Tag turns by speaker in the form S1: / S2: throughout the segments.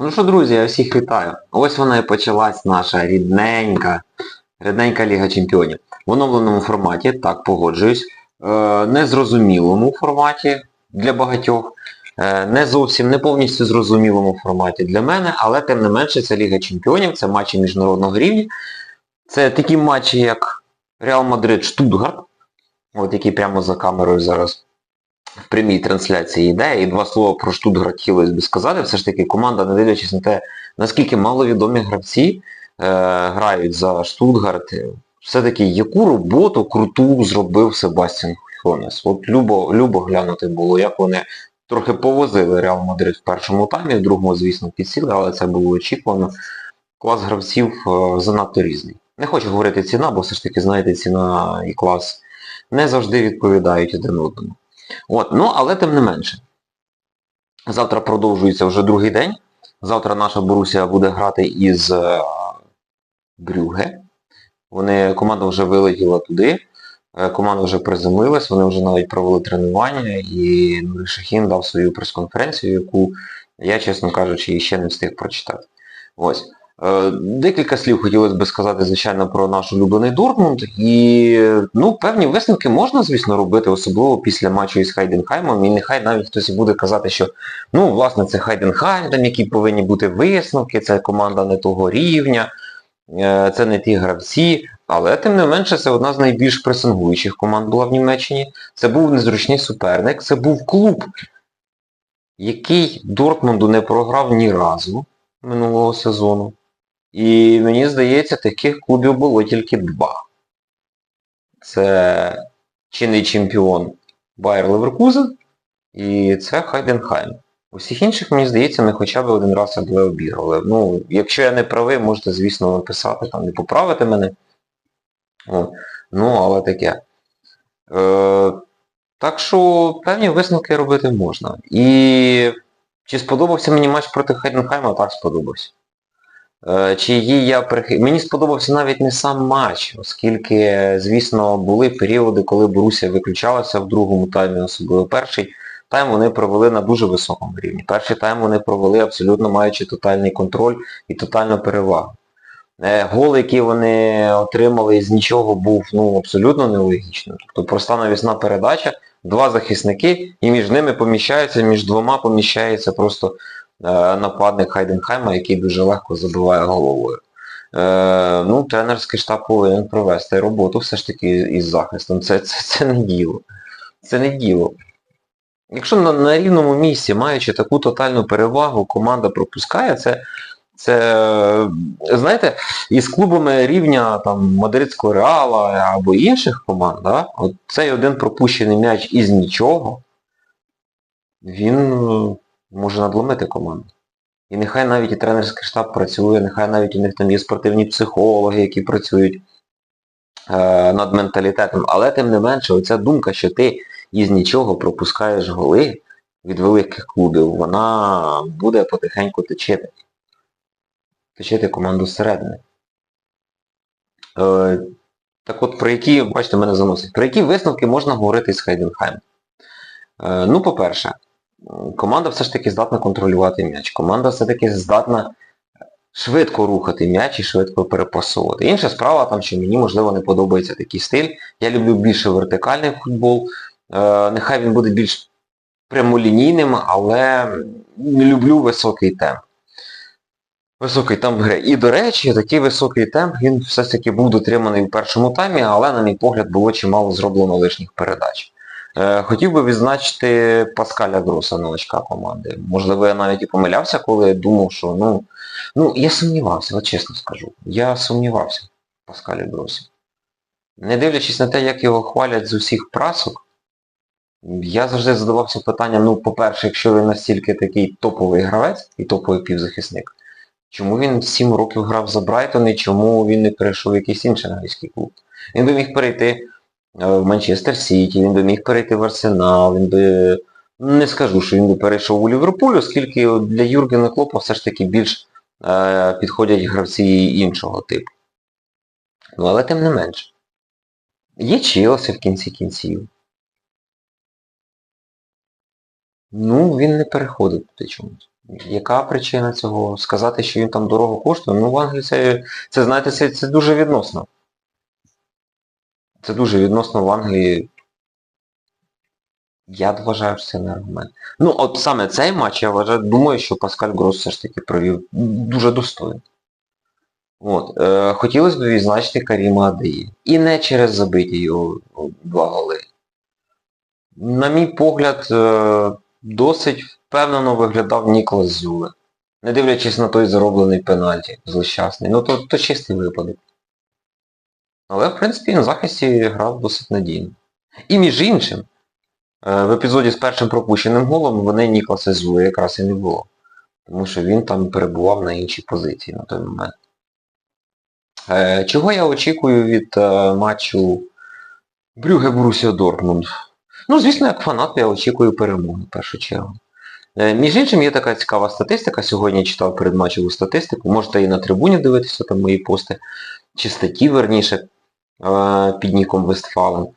S1: Ну що, друзі, я всіх вітаю. Ось вона і почалась наша рідненька, рідненька Ліга Чемпіонів. В оновленому форматі, так, погоджуюсь, е, незрозумілому форматі для багатьох, е, не зовсім не повністю зрозумілому форматі для мене, але тим не менше це Ліга Чемпіонів, це матчі міжнародного рівня. Це такі матчі, як Реал Мадрид Штутгарт, от який прямо за камерою зараз прямій трансляції йде. І два слова про Штутгарт хотілося би сказати. Все ж таки команда, не дивлячись на те, наскільки маловідомі гравці е, грають за Штутгарт, все-таки яку роботу круту зробив Себастьян Хьонес. От любо, любо глянути було, як вони трохи повозили Реал Мадрид в першому таймі, в другому, звісно, підсіли, але це було очікувано. Клас гравців е, занадто різний. Не хочу говорити ціна, бо все ж таки, знаєте, ціна і клас не завжди відповідають один одному. От, ну, але тим не менше. Завтра продовжується вже другий день. Завтра наша Борусія буде грати із е, Брюге. Вони, команда вже вилетіла туди, е, команда вже приземлилась, вони вже навіть провели тренування і Нурі Шахін дав свою прес-конференцію, яку я, чесно кажучи, ще не встиг прочитати. Ось. Е, Декілька слів хотілося б сказати, звичайно, про наш улюблений Дортмунд. І ну, певні висновки можна, звісно, робити, особливо після матчу із Хайденхаймом. І нехай навіть хтось буде казати, що ну, власне, це Хайденхайм, там які повинні бути висновки, це команда не того рівня, е, це не ті гравці. Але тим не менше це одна з найбільш пресингуючих команд була в Німеччині. Це був незручний суперник, це був клуб, який Дортмунду не програв ні разу минулого сезону. І мені здається, таких клубів було тільки два. Це чинний чемпіон Байер Леверкузен і це Хайденхайм. Усіх інших, мені здається, ми хоча б один раз або обіграли. Ну, якщо я не правий, можете, звісно, написати, там, не поправити мене. Ну, але таке. Е, так що певні висновки робити можна. І чи сподобався мені матч проти Хайденхайма? Так сподобався. Е, Чи її я прихи... Мені сподобався навіть не сам матч, оскільки, звісно, були періоди, коли Борусія виключалася в другому таймі, особливо перший тайм вони провели на дуже високому рівні. Перший тайм вони провели абсолютно маючи тотальний контроль і тотальну перевагу. Е, Гол, який вони отримали з нічого, був ну, абсолютно нелогічним. Тобто проста навісна передача, два захисники, і між ними поміщається, між двома поміщається просто нападник Хайденхайма, який дуже легко забиває головою. Е, ну, тренерський штаб повинен провести роботу все ж таки із захистом. Це, це, це не діло. Це не діло. Якщо на, на рівному місці, маючи таку тотальну перевагу, команда пропускає, це, це знаєте, із клубами рівня там, Мадридського Реала або інших команд, да, от цей один пропущений м'яч із нічого, він е, може надломити команду. І нехай навіть і тренерський штаб працює, нехай навіть у них там є спортивні психологи, які працюють е, над менталітетом, але тим не менше, оця думка, що ти із нічого пропускаєш голи від великих клубів, вона буде потихеньку точити. Точити команду зсередини. Е, так от про які, бачите, мене заносить, про які висновки можна говорити з Хайденхайм? Е, ну, по-перше, команда все ж таки здатна контролювати м'яч. Команда все-таки здатна швидко рухати м'яч і швидко перепасовувати. Інша справа, там, що мені, можливо, не подобається такий стиль. Я люблю більше вертикальний футбол. Е, нехай він буде більш прямолінійним, але не люблю високий темп. Високий темп гри. І, до речі, такий високий темп, він все ж таки був дотриманий в першому таймі, але, на мій погляд, було чимало зроблено лишніх передач. Е, хотів би відзначити Паскаля Гроса, новачка команди. Можливо, я навіть і помилявся, коли думав, що, ну, ну, я сумнівався, от чесно скажу. Я сумнівався в Паскалі Гросі. Не дивлячись на те, як його хвалять з усіх прасок, я завжди задавався питанням, ну, по-перше, якщо він настільки такий топовий гравець і топовий півзахисник, чому він 7 років грав за Брайтон і чому він не перейшов в якийсь інший англійський клуб? Він би міг перейти в Манчестер Сіті, він би міг перейти в Арсенал, він би... Не скажу, що він би перейшов у Ліверпуль, оскільки для Юргена Клопа все ж таки більш е, підходять гравці іншого типу. Ну, але тим не менше. Є Челсі в кінці кінців. Ну, він не переходить туди чомусь. Яка причина цього? Сказати, що він там дорого коштує? Ну, в Англії це, це знаєте, це, це дуже відносно. Це дуже відносно в Англії. Я вважаю, що це не. Ну, от саме цей матч, я вважаю, думаю, що Паскаль Грос все ж таки провів дуже достойно. От. Е, хотілося б відзначити Каріма Адеї. І не через забиті його два голи. На мій погляд, е, досить впевнено виглядав Ніколас Зюле. Не дивлячись на той зароблений пенальті злощасний. Ну то, то чистий випадок. Але, в принципі, на захисті грав досить надійно. І між іншим, е, в епізоді з першим пропущеним голом вони Ніколаса Зюле якраз і не було. Тому що він там перебував на іншій позиції на той момент. Е, Чого я очікую від е, матчу Брюге Борусія Дортмунд? Ну, звісно, як фанат я очікую перемоги в першу чергу. Між іншим є така цікава статистика, сьогодні я читав передматчеву статистику, можете і на трибуні дивитися там мої пости, чи статті, верніше, під ніком Вестфален.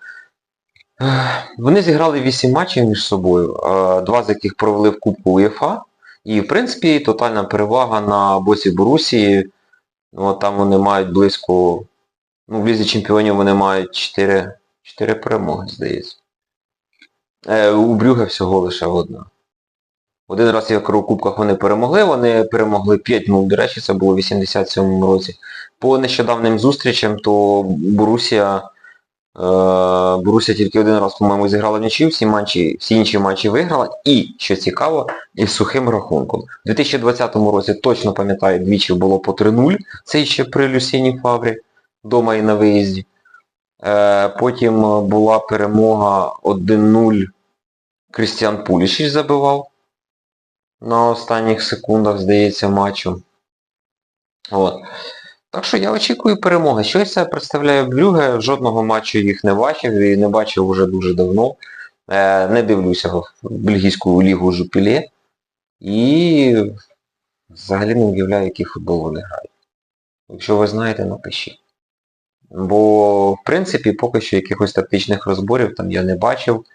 S1: Вони зіграли 8 матчів між собою, два з яких провели в Кубку УЄФА. І, в принципі, тотальна перевага на боці Борусії. Ну, там вони мають близько, ну, в Лізі Чемпіонів вони мають 4, 4 перемоги, здається. Е, у Брюге всього лише одна. Один раз як у Кубках вони перемогли, вони перемогли 5-0, до речі, це було в 87-му році. По нещодавнім зустрічам, то Борусія, е, Борусія тільки один раз, по-моєму, зіграла нічию, всі, матчі, всі інші матчі виграла. І, що цікаво, із сухим рахунком. У 2020 році, точно пам'ятаю, двічі було по 3-0, це ще при Люсіні Фаврі, вдома і на виїзді. Е, потім була перемога 1-0, Крістіан Пулішич забивав на останніх секундах, здається, матчу. От. Так що я очікую перемоги. Щось це представляє Брюге, жодного матчу їх не бачив і не бачив вже дуже давно. Е, не дивлюся в бельгійську лігу Жупілє. І взагалі не уявляю, який футбол вони грають. Якщо ви знаєте, напишіть. Бо, в принципі, поки що якихось тактичних розборів там я не бачив.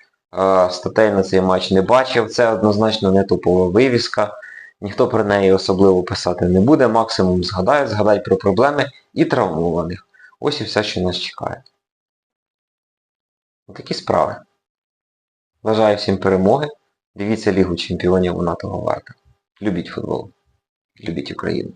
S1: Статей на цей матч не бачив. Це однозначно не топова вивіска. Ніхто про неї особливо писати не буде. Максимум згадає, згадають про проблеми і травмованих. Ось і все, що нас чекає. Такі справи. Бажаю всім перемоги. Дивіться Лігу Чемпіонів, вона того варта. Любіть футбол. Любіть Україну.